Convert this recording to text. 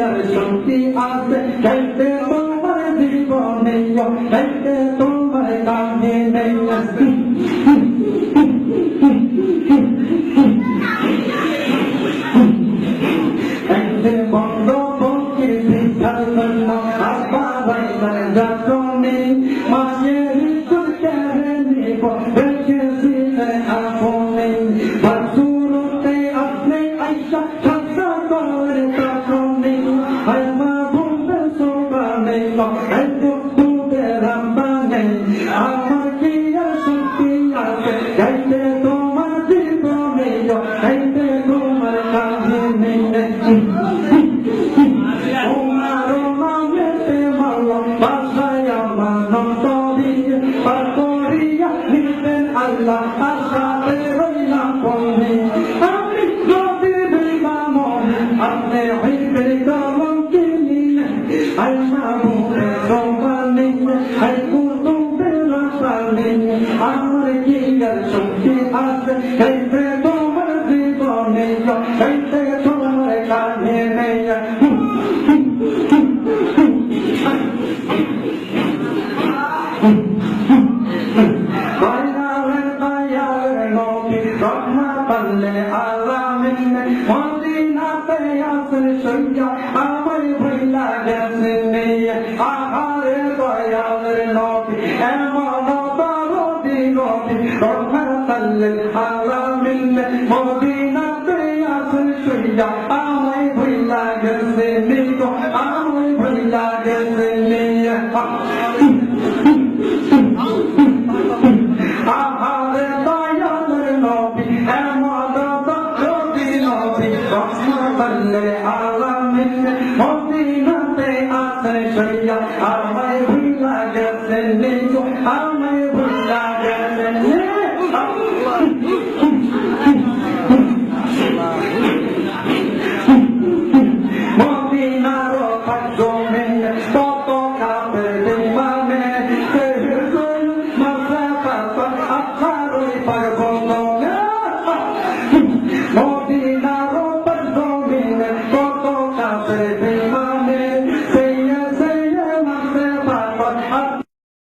আর শক্তি আছে। কাইতে তোমার জীবনে কাইতে তোমার কানে নেই। আপনি। আইসা করে পাকরিয়া নিতেন আল্লাহ আশাতে রইলাম পরে আমি যদি বিমান আপনি হইবে কলম কিনি আই মামুরে সোমানি আই কুতুবে রাসানি আমার কি আর শক্তি আছে গাইতে তোমার জীবনে গাইতে তোমার কানে নেই দয়ালের রহমাতাল্লিল আলামিন মদিনাতে আসেন সইয়া আমার ভইলা গেছেন আহারে দয়ালের নবী, এমন দরদি নবী রহমাতাল্লিল আলামিন মদিনাতে আসেন সইয়া আমার ভইলা গেছেন আমার ভইলা গেছেন আহারে